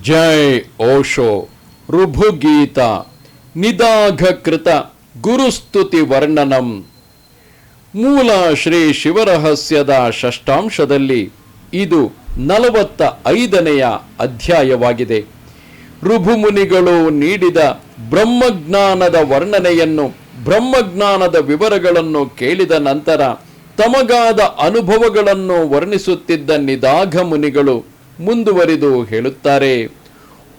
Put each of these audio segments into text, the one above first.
ಜೈ ಓಶೋ. ಋಭುಗೀತ. ನಿದಾಘಕೃತ. ಗುರುಸ್ತುತಿ ವರ್ಣನಂ. ಮೂಲ ಶ್ರೀ ಶಿವರಹಸ್ಯದ ಷಷ್ಠಾಂಶದಲ್ಲಿ ಇದು ನಲವತ್ತ ಐದನೆಯ ಅಧ್ಯಾಯವಾಗಿದೆ. ಋಭುಮುನಿಗಳು ನೀಡಿದ ಬ್ರಹ್ಮಜ್ಞಾನದ ವರ್ಣನೆಯನ್ನು, ಬ್ರಹ್ಮಜ್ಞಾನದ ವಿವರಗಳನ್ನು ಕೇಳಿದ ನಂತರ ತಮಗಾದ ಅನುಭವಗಳನ್ನು ವರ್ಣಿಸುತ್ತಿದ್ದ ನಿದಾಘ ಮುನಿಗಳು ಮುಂದುವರಿದು ಹೇಳುತ್ತಾರೆ.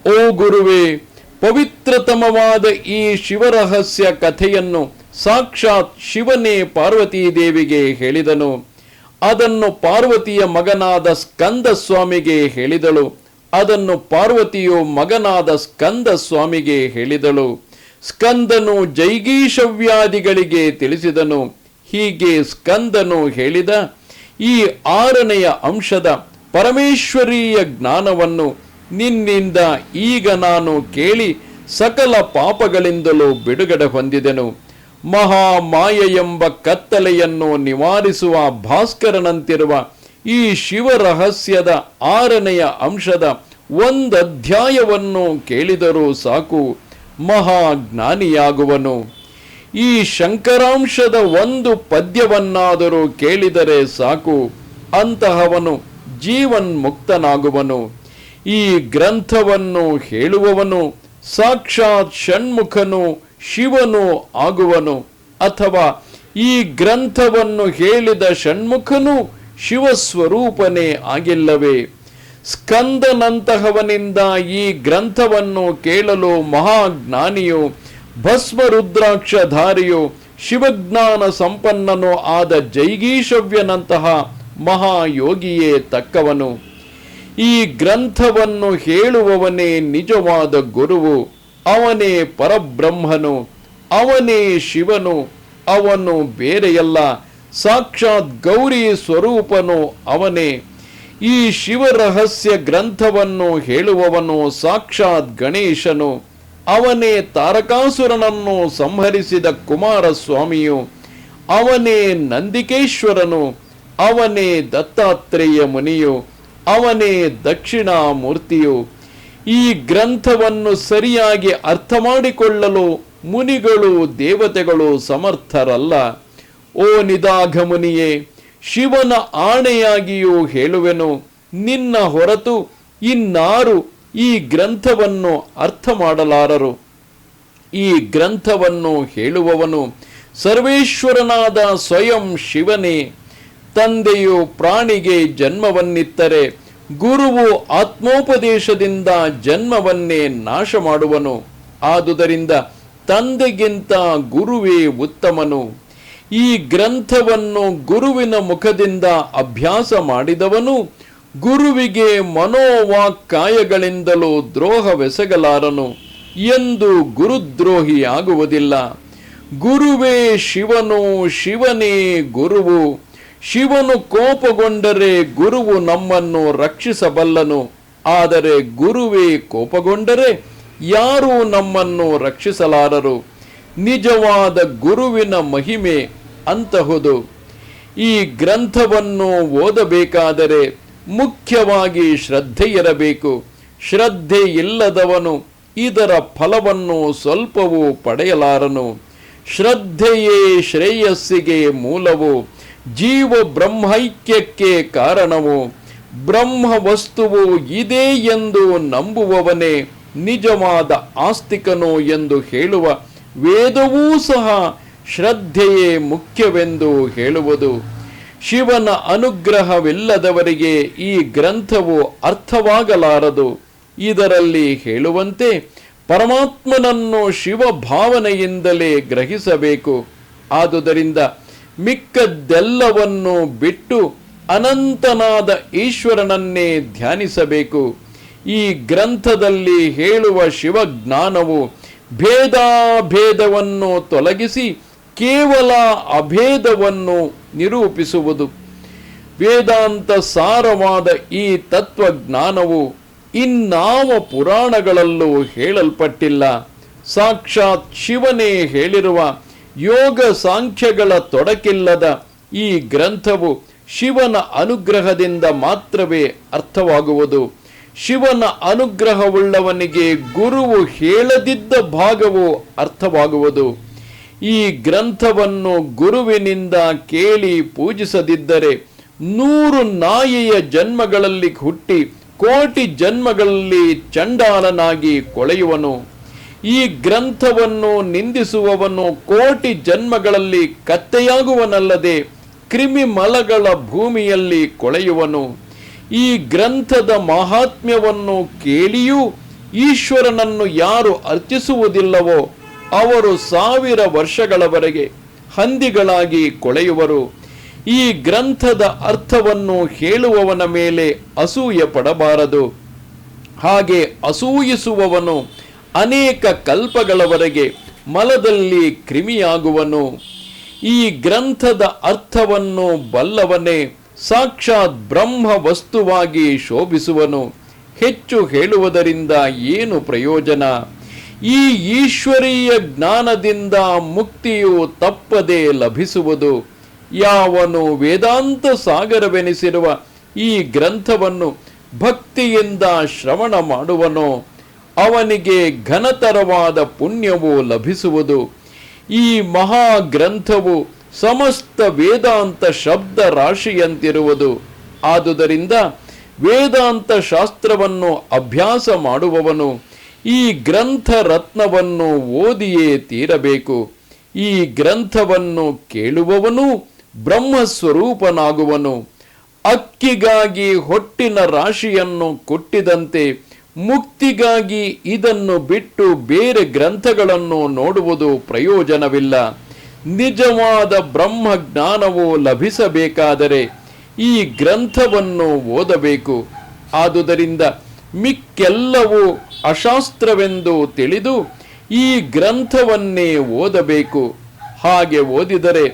ಓ ಗುರುವೇ, ಪವಿತ್ರತಮವಾದ ಈ ಶಿವರಹಸ್ಯ ಕಥೆಯನ್ನು ಸಾಕ್ಷಾತ್ ಶಿವನೇ ಪಾರ್ವತೀ ದೇವಿಗೆ ಹೇಳಿದನು. ಅದನ್ನು ಪಾರ್ವತಿಯ ಮಗನಾದ ಸ್ಕಂದ ಸ್ವಾಮಿಗೆ ಹೇಳಿದಳು. ಅದನ್ನು ಪಾರ್ವತಿಯು ಮಗನಾದ ಸ್ಕಂದ ಸ್ವಾಮಿಗೆ ಹೇಳಿದಳು. ಸ್ಕಂದನು ಜೈಗೀಶವ್ಯಾದಿಗಳಿಗೆ ತಿಳಿಸಿದನು. ಹೀಗೆ ಸ್ಕಂದನು ಹೇಳಿದ ಈ ಆರನೆಯ ಅಂಶದ ಪರಮೇಶ್ವರೀಯ ಜ್ಞಾನವನ್ನು ನಿನ್ನಿಂದ ಈಗ ನಾನು ಕೇಳಿ ಸಕಲ ಪಾಪಗಳಿಂದಲೂ ಬಿಡುಗಡೆ ಹೊಂದಿದೆನು. ಮಹಾಮಾಯ ಎಂಬ ಕತ್ತಲೆಯನ್ನು ನಿವಾರಿಸುವ ಭಾಸ್ಕರನಂತಿರುವ ಈ ಶಿವರಹಸ್ಯದ ಆರನೆಯ ಅಂಶದ ಒಂದಧ್ಯಾಯವನ್ನು ಕೇಳಿದರೂ ಸಾಕು, ಮಹಾಜ್ಞಾನಿಯಾಗುವನು. ಈ ಶಂಕರಾಂಶದ ಒಂದು ಪದ್ಯವನ್ನಾದರೂ ಕೇಳಿದರೆ ಸಾಕು, ಅಂತಹವನು ಜೀವನ್ಮುಕ್ತನಾಗುವನು. ಈ ಗ್ರಂಥವನ್ನು ಹೇಳುವವನು ಸಾಕ್ಷಾತ್ ಷಣ್ಮುಖನು, ಶಿವನು ಆಗುವನು. ಅಥವಾ ಈ ಗ್ರಂಥವನ್ನು ಹೇಳಿದ ಷಣ್ಮುಖನು ಶಿವಸ್ವರೂಪನೇ ಆಗಿಲ್ಲವೇ? ಸ್ಕಂದನಂತಹವನಿಂದ ಈ ಗ್ರಂಥವನ್ನು ಕೇಳಲು ಮಹಾಜ್ಞಾನಿಯು, ಭಸ್ಮರುದ್ರಾಕ್ಷಧಾರಿಯು ಶಿವಜ್ಞಾನ ಸಂಪನ್ನನೂ ಆದ ಜೈಗೀಶವ್ಯನಂತಹ ಮಹಾಯೋಗಿಯೇ ತಕ್ಕವನು. ಈ ಗ್ರಂಥವನ್ನು ಹೇಳುವವನೇ ನಿಜವಾದ ಗುರುವು. ಅವನೇ ಪರಬ್ರಹ್ಮನು. ಅವನೇ ಶಿವನು. ಅವನು ಬೇರೆಯಲ್ಲ. ಸಾಕ್ಷಾತ್ ಗೌರಿ ಸ್ವರೂಪನು ಅವನೇ. ಈ ಶಿವರಹಸ್ಯ ಗ್ರಂಥವನ್ನು ಹೇಳುವವನು ಸಾಕ್ಷಾತ್ ಗಣೇಶನು. ಅವನೇ ತಾರಕಾಸುರನನ್ನು ಸಂಹರಿಸಿದ ಕುಮಾರಸ್ವಾಮಿಯು. ಅವನೇ ನಂದಿಕೇಶ್ವರನು. ಅವನೇ ದತ್ತಾತ್ರೇಯ ಮುನಿಯು, ಅವನೇ ದಕ್ಷಿಣಾಮೂರ್ತಿಯು. ಈ ಗ್ರಂಥವನ್ನು ಸರಿಯಾಗಿ ಅರ್ಥ ಮಾಡಿಕೊಳ್ಳಲು ಮುನಿಗಳು, ದೇವತೆಗಳು ಸಮರ್ಥರಲ್ಲ. ಓ ನಿದಾಘ ಮುನಿಯೇ, ಶಿವನ ಆಣೆಯಾಗಿಯೂ ಹೇಳುವೆನು, ನಿನ್ನ ಹೊರತು ಇನ್ನಾರು ಈ ಗ್ರಂಥವನ್ನು ಅರ್ಥ ಮಾಡಲಾರರು ಈ ಗ್ರಂಥವನ್ನು ಹೇಳುವವನು ಸರ್ವೇಶ್ವರನಾದ ಸ್ವಯಂ ಶಿವನೇ. ತಂದೆಯು ಪ್ರಾಣಿಗೆ ಜನ್ಮವನ್ನಿತ್ತರೆ, ಗುರುವು ಆತ್ಮೋಪದೇಶದಿಂದ ಜನ್ಮವನ್ನೇ ನಾಶ ಮಾಡುವನು ಆದುದರಿಂದ ತಂದೆಗಿಂತ ಗುರುವೇ ಉತ್ತಮನು. ಈ ಗ್ರಂಥವನ್ನು ಗುರುವಿನ ಮುಖದಿಂದ ಅಭ್ಯಾಸ ಮಾಡಿದವನು, ಗುರುವಿಗೆ ಮನೋವಾಕ್ಕಾಯಗಳಿಂದಲೂ ದ್ರೋಹವೆಸಗಲಾರನು. ಎಂದು ಗುರುದ್ರೋಹಿಯಾಗುವುದಿಲ್ಲ. ಗುರುವೇ ಶಿವನು, ಶಿವನೇ ಗುರುವು. ಶಿವನು ಕೋಪಗೊಂಡರೆ ಗುರುವು ನಮ್ಮನ್ನು ರಕ್ಷಿಸಬಲ್ಲನು. ಆದರೆ ಗುರುವೇ ಕೋಪಗೊಂಡರೆ ಯಾರೂ ನಮ್ಮನ್ನು ರಕ್ಷಿಸಲಾರರು. ನಿಜವಾದ ಗುರುವಿನ ಮಹಿಮೆ ಅಂತಹುದು. ಈ ಗ್ರಂಥವನ್ನು ಓದಬೇಕಾದರೆ ಮುಖ್ಯವಾಗಿ ಶ್ರದ್ಧೆ ಇರಬೇಕು ಶ್ರದ್ಧೆ ಇಲ್ಲದವನು ಇದರ ಫಲವನ್ನು ಸ್ವಲ್ಪವೂ ಪಡೆಯಲಾರನು. ಶ್ರದ್ಧೆಯೇ ಶ್ರೇಯಸ್ಸಿಗೆ ಮೂಲವು. ಜೀವ ಬ್ರಹ್ಮೈಕ್ಯಕ್ಕೆ ಕಾರಣವು ಬ್ರಹ್ಮ ವಸ್ತುವು ಇದೆ ಎಂದು ನಂಬುವವನೇ ನಿಜವಾದ ಆಸ್ತಿಕನು ಎಂದು ಹೇಳುವ ವೇದವೂ ಸಹ ಶ್ರದ್ಧೆಯೇ ಮುಖ್ಯವೆಂದು ಹೇಳುವುದು. ಶಿವನ ಅನುಗ್ರಹವಿಲ್ಲದವರಿಗೆ ಈ ಗ್ರಂಥವು ಅರ್ಥವಾಗಲಾರದು. ಇದರಲ್ಲಿ ಹೇಳುವಂತೆ ಪರಮಾತ್ಮನನ್ನು ಶಿವ ಭಾವನೆಯಿಂದಲೇ ಗ್ರಹಿಸಬೇಕು. ಆದುದರಿಂದ ಮಿಕ್ಕದ್ದೆಲ್ಲವನ್ನು ಬಿಟ್ಟು ಅನಂತನಾದ ಈಶ್ವರನನ್ನೇ ಧ್ಯಾನಿಸಬೇಕು. ಈ ಗ್ರಂಥದಲ್ಲಿ ಹೇಳುವ ಶಿವಜ್ಞಾನವು ಭೇದಾಭೇದವನ್ನು ತೊಲಗಿಸಿ ಕೇವಲ ಅಭೇದವನ್ನು ನಿರೂಪಿಸುವುದು. ವೇದಾಂತ ಸಾರವಾದ ಈ ತತ್ವಜ್ಞಾನವು ಇನ್ನಾವ ಪುರಾಣಗಳಲ್ಲೂ ಹೇಳಲ್ಪಟ್ಟಿಲ್ಲ. ಸಾಕ್ಷಾತ್ ಶಿವನೇ ಹೇಳಿರುವ ಯೋಗ ಸಾಂಖ್ಯಗಳ ತೊಡಕಿಲ್ಲದ ಈ ಗ್ರಂಥವು ಶಿವನ ಅನುಗ್ರಹದಿಂದ ಮಾತ್ರವೇ ಅರ್ಥವಾಗುವುದು. ಶಿವನ ಅನುಗ್ರಹವುಳ್ಳವನಿಗೆ ಗುರುವು ಹೇಳದಿದ್ದ ಭಾಗವು ಅರ್ಥವಾಗುವುದು. ಈ ಗ್ರಂಥವನ್ನು ಗುರುವಿನಿಂದ ಕೇಳಿ ಪೂಜಿಸದಿದ್ದರೆ ನೂರು ನಾಯಿಯ ಜನ್ಮಗಳಲ್ಲಿ ಹುಟ್ಟಿ ಕೋಟಿ ಜನ್ಮಗಳಲ್ಲಿ ಚಂಡಾಲನಾಗಿ ಕೊಳೆಯುವನು. ಈ ಗ್ರಂಥವನ್ನು ನಿಂದಿಸುವವನು ಕೋಟಿ ಜನ್ಮಗಳಲ್ಲಿ ಕತ್ತೆಯಾಗುವನಲ್ಲದೆ ಕ್ರಿಮಿಮಲಗಳ ಭೂಮಿಯಲ್ಲಿ ಕೊಳೆಯುವನು. ಈ ಗ್ರಂಥದ ಮಹಾತ್ಮ್ಯವನ್ನು ಕೇಳಿಯೂ ಈಶ್ವರನನ್ನು ಯಾರು ಅರ್ಚಿಸುವುದಿಲ್ಲವೋ ಅವರು ಸಾವಿರ ವರ್ಷಗಳವರೆಗೆ ಹಂದಿಗಳಾಗಿ ಕೊಳೆಯುವರು. ಈ ಗ್ರಂಥದ ಅರ್ಥವನ್ನು ಹೇಳುವವನ ಮೇಲೆ ಅಸೂಯೆ ಪಡಬಾರದು ಹಾಗೆ ಅಸೂಯಿಸುವವನು ಅನೇಕ ಕಲ್ಪಗಳವರೆಗೆ ಮಲದಲ್ಲಿ ಕ್ರಿಮಿಯಾಗುವನು. ಈ ಗ್ರಂಥದ ಅರ್ಥವನ್ನು ಬಲ್ಲವನೇ ಸಾಕ್ಷಾತ್ ಬ್ರಹ್ಮ ವಸ್ತುವಾಗಿ ಶೋಭಿಸುವನು. ಹೆಚ್ಚು ಹೇಳುವುದರಿಂದ ಏನು ಪ್ರಯೋಜನ? ಈ ಈಶ್ವರೀಯ ಜ್ಞಾನದಿಂದ ಮುಕ್ತಿಯು ತಪ್ಪದೆ ಲಭಿಸುವುದು. ಯಾವನು ವೇದಾಂತ ಸಾಗರವೆನಿಸಿರುವ ಈ ಗ್ರಂಥವನ್ನು ಭಕ್ತಿಯಿಂದ ಶ್ರವಣ ಮಾಡುವನೋ. ಅವನಿಗೆ ಘನತರವಾದ ಪುಣ್ಯವು ಲಭಿಸುವುದು. ಈ ಮಹಾ ಗ್ರಂಥವು ಸಮಸ್ತ ವೇದಾಂತ ಶಬ್ದ ರಾಶಿಯಂತಿರುವುದು. ಆದುದರಿಂದ ವೇದಾಂತ ಶಾಸ್ತ್ರವನ್ನು ಅಭ್ಯಾಸ ಮಾಡುವವನು ಈ ಗ್ರಂಥ ರತ್ನವನ್ನು ಓದಿಯೇ ತೀರಬೇಕು. ಈ ಗ್ರಂಥವನ್ನು ಕೇಳುವವನು ಬ್ರಹ್ಮಸ್ವರೂಪನಾಗುವನು. ಅಕ್ಕಿಗಾಗಿ ಹೊಟ್ಟಿನ ರಾಶಿಯನ್ನು ಕೊಟ್ಟಿದಂತೆ ಮುಕ್ತಿಗಾಗಿ ಇದನ್ನು ಬಿಟ್ಟು ಬೇರೆ ಗ್ರಂಥಗಳನ್ನು ನೋಡುವುದು ಪ್ರಯೋಜನವಿಲ್ಲ. ನಿಜವಾದ ಬ್ರಹ್ಮ ಜ್ಞಾನವು ಲಭಿಸಬೇಕಾದರೆ ಈ ಗ್ರಂಥವನ್ನು ಓದಬೇಕು. ಆದುದರಿಂದ ಮಿಕ್ಕೆಲ್ಲವೂ ಅಶಾಸ್ತ್ರವೆಂದು ತಿಳಿದು ಈ ಗ್ರಂಥವನ್ನೇ ಓದಬೇಕು. ಹಾಗೆ ಓದಿದರೆ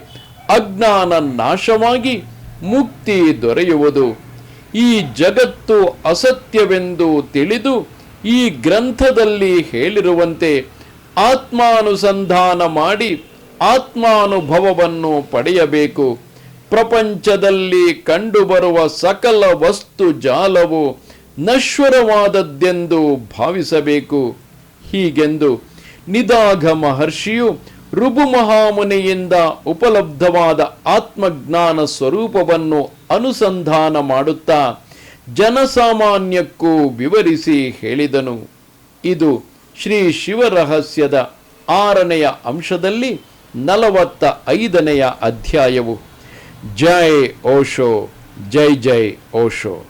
ಅಜ್ಞಾನ ನಾಶವಾಗಿ ಮುಕ್ತಿ ದೊರೆಯುವುದು. ಈ ಜಗತ್ತು ಅಸತ್ಯವೆಂದು ತಿಳಿದು ಈ ಗ್ರಂಥದಲ್ಲಿ ಹೇಳಿರುವಂತೆ ಆತ್ಮಾನುಸಂಧಾನ ಮಾಡಿ ಆತ್ಮಾನುಭವವನ್ನು ಪಡೆಯಬೇಕು. ಪ್ರಪಂಚದಲ್ಲಿ ಕಂಡುಬರುವ ಸಕಲ ವಸ್ತು ಜಾಲವು ನಶ್ವರವಾದದ್ದೆಂದು ಭಾವಿಸಬೇಕು. ಹೀಗೆಂದು ನಿದಾಘ ಮಹರ್ಷಿಯು ಋಭು ಮಹಾಮುನಿಯಿಂದ ಉಪಲಬ್ಧವಾದ ಆತ್ಮಜ್ಞಾನ ಸ್ವರೂಪವನ್ನು ಅನುಸಂಧಾನ ಮಾಡುತ್ತಾ ಜನಸಾಮಾನ್ಯಕ್ಕೂ ವಿವರಿಸಿ ಹೇಳಿದನು. ಇದು ಶ್ರೀ ಶಿವರಹಸ್ಯದ ಆರನೆಯ ಅಂಶದಲ್ಲಿ ನಲವತ್ತ ಐದನೆಯ ಅಧ್ಯಾಯವು. ಜೈ ಓಶೋ, ಜೈ ಜೈ ಓಶೋ.